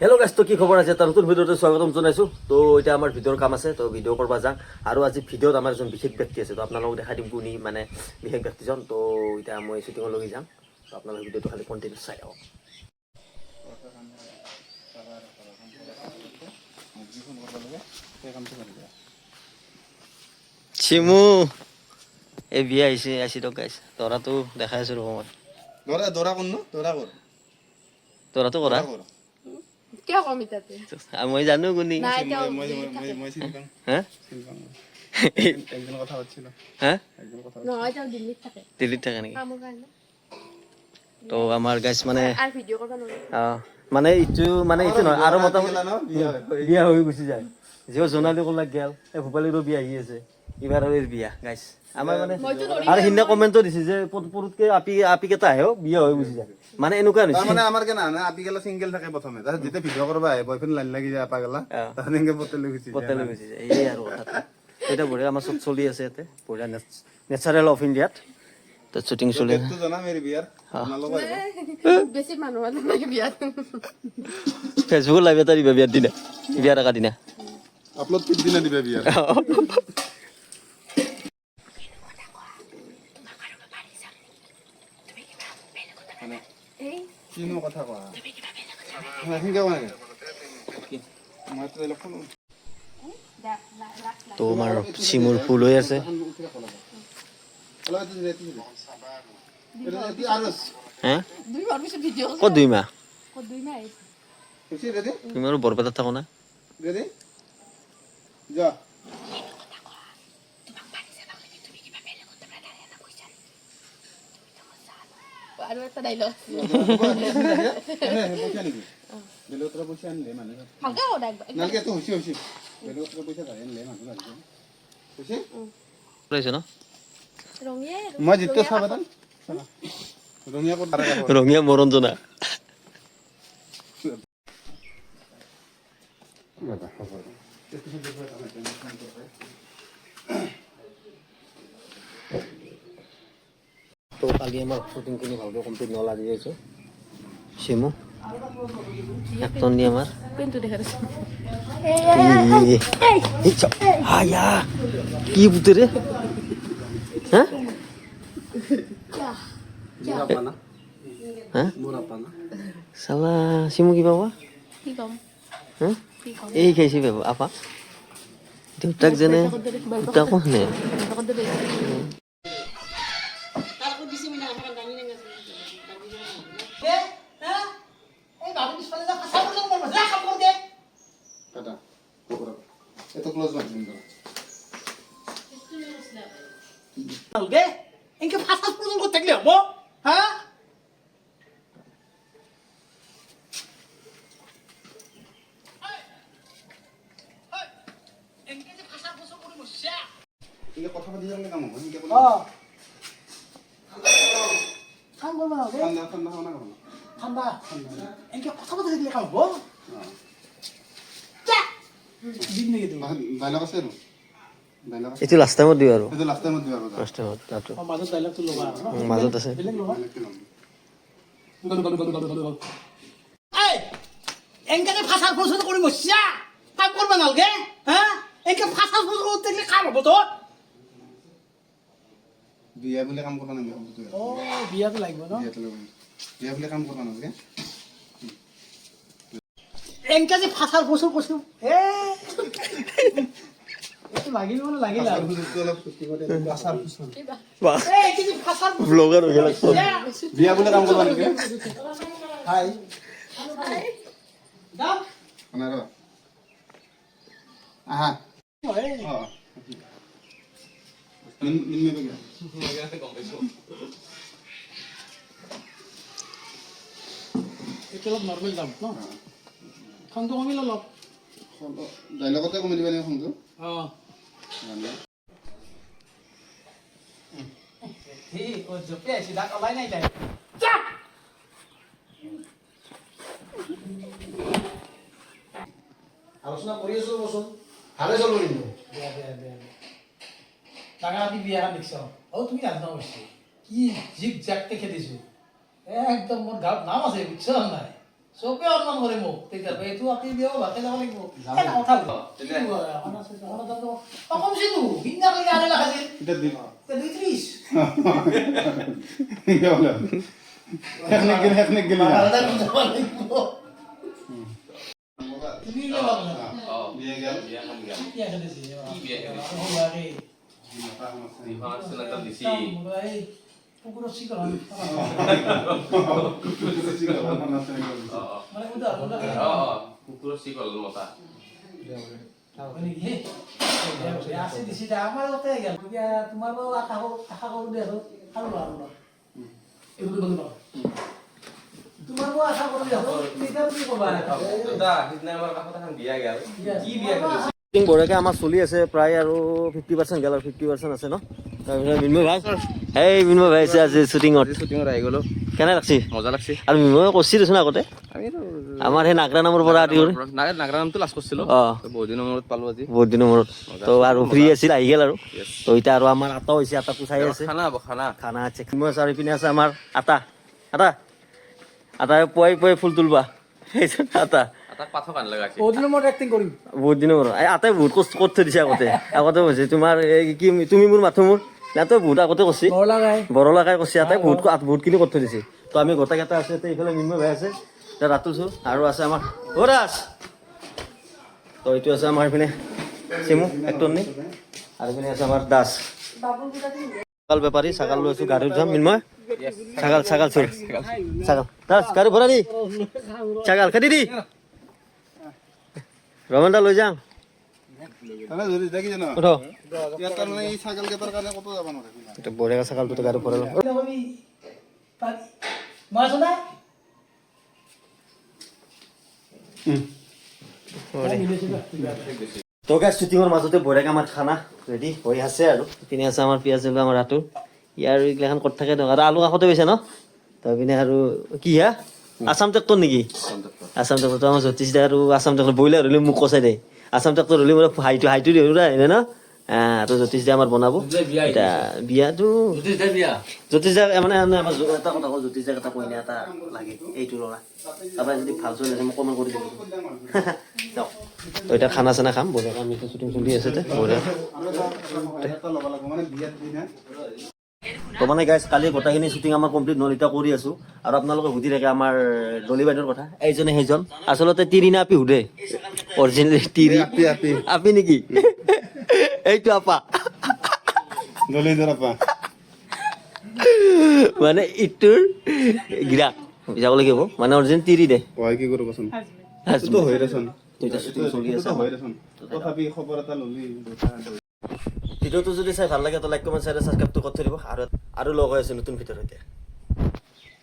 Hello' guys তো কি খবৰ আছে? তাৰ নতুন ভিডিঅ'তে স্বাগতম জনাইছোঁ। তো এতিয়া আমাৰ ভিডিঅ'ৰ কাম আছে তো ভিডিঅ' কৰিব যাওঁ আৰু আজি ভিডিঅ'ত আমাৰ এজন বিশেষ ব্যক্তি আছে তো আপোনালোকক দেখাই দিম কোনি মানে বিশেষ ব্যক্তিজন। তো এতিয়া মই শ্বুটিঙলৈ যাম। তো আপোনালোকে ভিডিঅ'টো খালি কণ্টিনিউ চাই আহক। চিমু এই বিয়া আহিছে আহিছে তো গাইছ। তৰাটো দেখাই আছোঁ ৰ'ব মই দৌৰা দৌৰা কৰ ন? দৌৰা কৰ। কৰ। কিয় কমি তাতে? মই জানো কোনি? নাই তেওঁ মই মই মই চিনি পাওঁ। হা? চিনি পাওঁ। একজন কথা পাতিছিলোঁ। হা? নহয় তেওঁ দিল্লীত থাকে। দিল্লীত থাকে নেকি? তো আমাৰ গাইছ মানে মানে ইটো মানে ইটো নহয় আৰু মোটামুটি বিয়া হৈ গুচি যায়। যিও জোনালী কলাক গেল। এই ভূপালীৰো বিয়া আহি আছে। এইবাৰ আৰু বিয়া গাইছ আমাৰ মানে আৰু সিদিনা কমেণ্টটো দিছে যে পত- পুৰুতকে আপি আপি কেইটা আহেও বিয়া হৈ গুচি যায়। মানে এনেকুৱা হৈছে। তাৰমানে আমাৰ কেনে না আপি গেলা চিংগেল থাকে প্ৰথমে। তাৰপিছত যেতিয়া ভিডিঅ' কৰিব আহে বয়ফ্ৰেণ্ড লাইন লাগি যায় আপা গেলা তাৰপিছত এনেকে পতেলে গুচি যায়। গুচি যায়। এই আৰু কথাটো। এতিয়া বঢ়িয়া আমাৰ চব চলি আছে ইয়াতে। বঢ়িয়া নেচাৰেল অফ ইণ্ডিয়াত তাত শ্বুটিং চলি আছে। ডেটটো জনা মেৰি বিয়াৰ। আপোনালোকৰ আহিব বেছি মানুহ মানুহ লাগে বিয়াত। ফেচবুক লাইভ এটা দিবা বিয়াৰ দিনা। বিয়াৰ একা দিনা। আপলোড পিছদিনা দিবা বিয়াৰ এই কিনো কথা কোৱা সেনেকে কোৱা নাই মই তো এইবিলাক শুনো তো আমাৰ চিমুৰ ফুল হৈ আছে হেল্ল' এইটো যে, এইটো যে। এইটো যে, এইটো আৰু হে দুই মাহৰ পিছত ভিডিঅ' ক'ত দুই মাহ তুমি আৰু বৰপেটাত থাকো না। আৰু এটা ডাইলগ পৰা পইচা আনিলে মানুহে ভালকে কৈ দে একবাৰ নালগে তো হৈছে বেলেগৰ পৰা পইচা ধাৰে আনিলে মানুহ লাগে হৈছে আহিছে ন ৰঙিয়াই আৰু মই যিটো চাবা তান ৰঙিয়া ক'ত ধাৰা ৰঙীয়া মৰঞ্জনা তো কালি আমাৰ শ্বুটিংখিনি ভালকৈ কমপ্লিট নহ'ল আজি আহিছোঁ চিমু একটন দিয়ে আমাৰ পেনটো দেখা পাইছে এই চাও। আয়া কি বুটে রে? হ্যাঁ? হ্যাঁ? চালা চিমু কি পাবা কি ক'ম? হ্যাঁ? কি ক'ম? এই খাইছে বাবা আপা। দেউতাক যেনে দেউতাকো সেনে লগত দে কাটা এত ক্লোজ মারবেন তো নালগে এনেকে ফাঁস পর্যন্ত থাকলে হব হ্যাঁ কথা পাতি যালে কাম হ'ব করব না ঠান্ডা ঠান্ডা হওয়া না করো ঠান্ডা এনেকে কথা বলতে থাকলে কাম হব দিন নাকি তুমি ডাইলগ আছে আৰু এইটো লাষ্ট টাইমত দিওঁ আৰু লাষ্ট টাইমত দিবা তাতো মাজত মাজত আছে করে বসছা কাম করবে নালগে হ্যাঁ এনেকে ফাঁসার পর্যন্ত থাকলে কাম হব তোর বিয়া বোলে কাম কৰবা নালাগে বিয়াটো লাগিব ন? বিয়াটো ল'ব বিয়া বোলে কাম কৰবা নালাগে। এনেকে যে আচাৰ ফুচুৰ ব্লগাৰ হৈ গেল বিয়া বোলে কাম কৰবা নালাগে। হাই। আহা। মে অলপ নৰ্মেল দাম ন খংটো কমিল অলপ ডাইলগতে কমাই দিবা নেকি খংটো অঁ আলোচনা কৰি আছো বচোন ভালে চলো কিন্তু ৰাতি বিয়া দেখিছ অ তুমি নাজানা কৈছে কি জিক জাককে খেলিছো একদম মোৰ গাত নাম আছে বুজিছ নাই চবে সন্মান কৰে মোক তেতিয়া এইটো আঁকি দিয়ক ভাতে যাব লাগিব। কথা কমছেতো, আছিল। এতিয়া দিম এতিয়া দুই বোলে সেখনিক গেলি সেখনিক গেলি না আঢ়ৈ লাখ যাব লাগিব। তুমি কিয় ভাবা নাই? বিয়া গেল কি আছে দিছি? আৰু সৰুৱাকে। চাম, বোলো, এই কুকুৰৰ চিকল আনি খাবা। মানে উদাহৰণ এটা হয় নেকি? আছে দিছি দে, আমাৰ লগতে গেল। এতিয়া তোমাৰ বাৰু আশা কৰো- আশা কৰো দে আৰু। আৰু লোৱা, আৰু লোৱা। এইবোৰ বন্ধ কৰ। তোমাৰ বাৰু আশা কৰো দে আৰু। তেতিয়া কি ক'বা? Yes. শ্বুটিং বঢ়িয়াকৈ আমাৰ চলি আছে প্ৰায় আৰু ফিফটি পাৰ্চেণ্ট গেল আৰু ফিফটি পাৰ্চেণ্ট আছে ন? তাৰপিছত ভাই। এই মিন্ময় ভাই আছে আজি শ্বুটিঙত শ্বুটিঙত আহি গ'লো। কেনে লাগছি? মজা লাগছে। আৰু কৈছি দেচোন আগতে। আমাৰ সেই নাগৰা নামৰ পৰা আদি কৰি। নাগৰা নামটো লাষ্ট কৰিছিলো। বহুত দিনৰ মূৰত পালো আজি। বহুত দিনৰ মূৰত। তো আৰু ফ্ৰী আছিল। আহি গ'ল আৰু। তো এতিয়া আৰু আমাৰ আটা হৈছে আটাটো চাই আছে। খানা খানা। খানা আছে। আৰু ইপিনে আছে আমাৰ আটা। আটা। আটা পুৱাই পুৱাই ফুল তুলবা। আটা। বহুত দিনৰ এই আটাই বহুত কষ্ট কৰি থৈ দিছে আগতে। আগতে কৈছে তোমাৰ এই কি তুমি মোৰ মাথো মোৰ? ইয়াতে বহুত আগতে কৈছে। বৰ লাগাই বৰলাকাই কৈছে ইয়াতে বহুত বহুতখিনি কৰি থৈ দিছে? তো আমি গোটেইকেইটা আছে এইফালে মিন্ময় ভাই আছে ৰাতুল চো আৰু আছে আমাৰ ৰাজ তো এইটো আছে আমাৰ এইপিনে চিমু একটনি আৰু এইপিনে আছে আমাৰ দাস। ছাগাল বেপাৰী ছাগাল লৈ আছো গাড়ীত যাম মিন্ময়। ছাগাল ছাগাল চোৰ। ছাগাল। দাস গাড়ী ভৰা দি ছাগাল খেদি দি। ৰমন দা লৈ যাওঁ তো গাছ শ্বুটিঙৰ মাজতে বঢ়িয়াকৈ আমাৰ খানা ৰেডি হৈ আছে আৰু। ইপিনে আছে আমাৰ পিঁয়াজ আলু আমাৰ ৰাতুল ইয়াৰ এইগিলাখান ক'ত থাকে আৰু আলু কাষতে গৈছে ন? তো ইপিনে আৰু কি হা আছাম ট্ৰেক্টৰ নেকি? আছাম ট্ৰেক্টৰ। আমাৰ জ্যোতিষ দা আৰু আছাম ট্ৰেক্টৰ ব্ৰইলাৰ হ'লে মোক কচাই দে আছাম ট্ৰেক্টৰ হ'লে মোৰ হাইটো হাইটো দিওঁ এনে ন? আহ, তো জ্যোতিষ দা আমাৰ বনাব। এতিয়া বিয়াটো জ্যোতিষ দা মানে মানে আমাৰ এটা কথা কওঁ জ্যোতিষ দাক এটা কইনা এটা লাগে এইটো ল'ৰা। তাৰপৰা যদি ভালো চলি আছে মোক কমেণ্ট কৰি দিব। তো এতিয়া খানা চানা খাম বঢ়িয়াকৈ আমি শ্বুটিং চলি আছে তে তো মানে গাইজ কালি গোটেইখিনি শ্বুটিং আমাৰ কমপ্লিট হ'ল এতিয়া কৰি আছো। আৰু আপোনালোকে সুধি থাকে আমাৰ ডলি বাইদেউৰ কথা। এইজনে সেইজন। আচলতে তিৰি না আপি সুধে? অৰিজিনেলি তিৰি। আপি আপি। আপি নেকি? এইটো আপা। দলি দৰাপা মানে ইটোৰ গিৰাক যাব লাগিব। মানে অৰিজিনেল তিৰি দে। কি কৰোঁ কচোন? হৈ দেচোন। চলি আছে। তথাপি খবৰ এটা ল'লি। ভিডিঅ'টো যদি চাই ভালো লাগে তো লাইক কমেণ্ট শ্বেয়াৰ ছাবস্ক্ৰাইবটো কৰি থৈ দিব। আৰু আৰু লগ হৈ আছে নতুন ভিডিঅ'ৰ সৈতে